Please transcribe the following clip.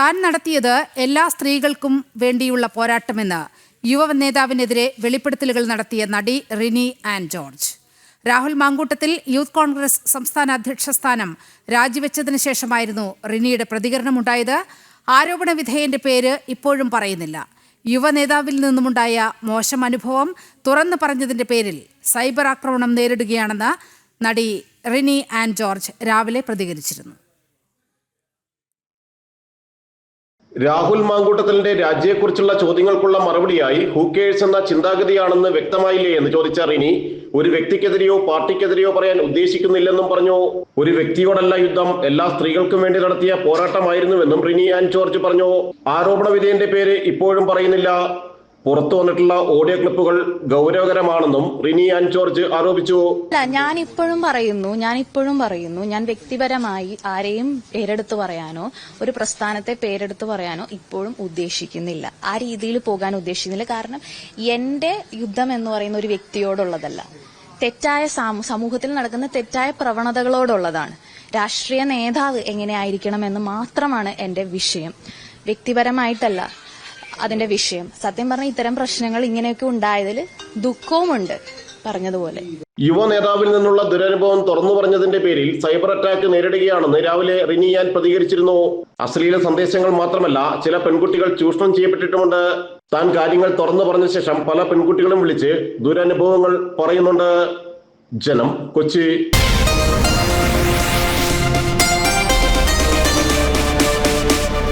താൻ നടത്തിയത് എല്ലാ സ്ത്രീകൾക്കും വേണ്ടിയുള്ള പോരാട്ടമെന്ന് യുവ നേതാവിനെതിരെ വെളിപ്പെടുത്തലുകൾ നടത്തിയ നടി റിനി ആൻഡ് ജോർജ്. രാഹുൽ മാങ്കൂട്ടത്തിൽ യൂത്ത് കോൺഗ്രസ് സംസ്ഥാന അധ്യക്ഷ സ്ഥാനം രാജിവെച്ചതിന് ശേഷമായിരുന്നു റിനിയുടെ പ്രതികരണമുണ്ടായത്. ആരോപണ വിധേയന്റെ പേര് ഇപ്പോഴും പറയുന്നില്ല. യുവ നേതാവിൽ നിന്നുമുണ്ടായ മോശം അനുഭവം തുറന്നു പറഞ്ഞതിന്റെ പേരിൽ സൈബർ ആക്രമണം നേരിടുകയാണെന്ന് നടി റിനി ആൻഡ് ജോർജ് രാവിലെ പ്രതികരിച്ചിരുന്നു. രാഹുൽ മാങ്കൂട്ടത്തലിന്റെ രാജിയെക്കുറിച്ചുള്ള ചോദ്യങ്ങൾക്കുള്ള മറുപടിയായി ഹൂക്കേഴ്സ് എന്ന ചിന്താഗതിയാണെന്ന് വ്യക്തമായില്ലേ എന്ന് ചോദിച്ച റിനി ഒരു വ്യക്തിക്കെതിരെയോ പാർട്ടിക്കെതിരെയോ പറയാൻ ഉദ്ദേശിക്കുന്നില്ലെന്നും പറഞ്ഞു. ഒരു വ്യക്തിയോടല്ല യുദ്ധം എല്ലാ സ്ത്രീകൾക്കും വേണ്ടി നടത്തിയ പോരാട്ടമായിരുന്നുവെന്നും റിനി ആൻഡ് ജോർജ് പറഞ്ഞു. ആരോപണ വിധേയന്റെ പേര് ഇപ്പോഴും പറയുന്നില്ല. പുറത്തു വന്നിട്ടുള്ള ഓഡിയോ ക്ലിപ്പുകൾ ഗൗരവകരമാണെന്നും റിനി ആൻഡ് ജോർജ് ആരോപിച്ചു. ഞാൻ ഇപ്പോഴും പറയുന്നു ഞാൻ ഇപ്പോഴും പറയുന്നു ഞാൻ വ്യക്തിപരമായി ആരെയും പേരെടുത്ത് പറയാനോ ഒരു പ്രസ്ഥാനത്തെ പേരെടുത്ത് പറയാനോ ഇപ്പോഴും ഉദ്ദേശിക്കുന്നില്ല. ആ രീതിയിൽ പോകാൻ ഉദ്ദേശിക്കുന്നില്ല. കാരണം എന്റെ യുദ്ധം എന്ന് പറയുന്ന ഒരു വ്യക്തിയോടുള്ളതല്ല. തെറ്റായ സമൂഹത്തിൽ നടക്കുന്ന തെറ്റായ പ്രവണതകളോടുള്ളതാണ്. രാഷ്ട്രീയ നേതാവ് എങ്ങനെയായിരിക്കണം എന്ന് മാത്രമാണ് എന്റെ വിഷയം. വ്യക്തിപരമായിട്ടല്ല. അതിന്റെ വിഷയം. സത്യം പറഞ്ഞാൽ ഇത്തരം പ്രശ്നങ്ങൾ ഇങ്ങനെയൊക്കെ ഉണ്ടായതിൽ ദുഃഖവുമുണ്ട് പറഞ്ഞതുപോലെ. യുവ നേതാവിൽ നിന്നുള്ള ദുരനുഭവം തുറന്നു പറഞ്ഞതിന്റെ പേരിൽ സൈബർ അറ്റാക്ക് നേരിടുകയാണെന്ന് രാവിലെ റിനിയാൻ പ്രതികരിച്ചിരുന്നു. അശ്ലീല സന്ദേശങ്ങൾ മാത്രമല്ല ചില പെൺകുട്ടികൾ ചൂഷണം ചെയ്യപ്പെട്ടിട്ടുമുണ്ട്. താൻ കാര്യങ്ങൾ തുറന്നു പറഞ്ഞ ശേഷം പല പെൺകുട്ടികളും വിളിച്ച് ദുരനുഭവങ്ങൾ പറയുന്നുണ്ട്. ജനം കൊച്ചി.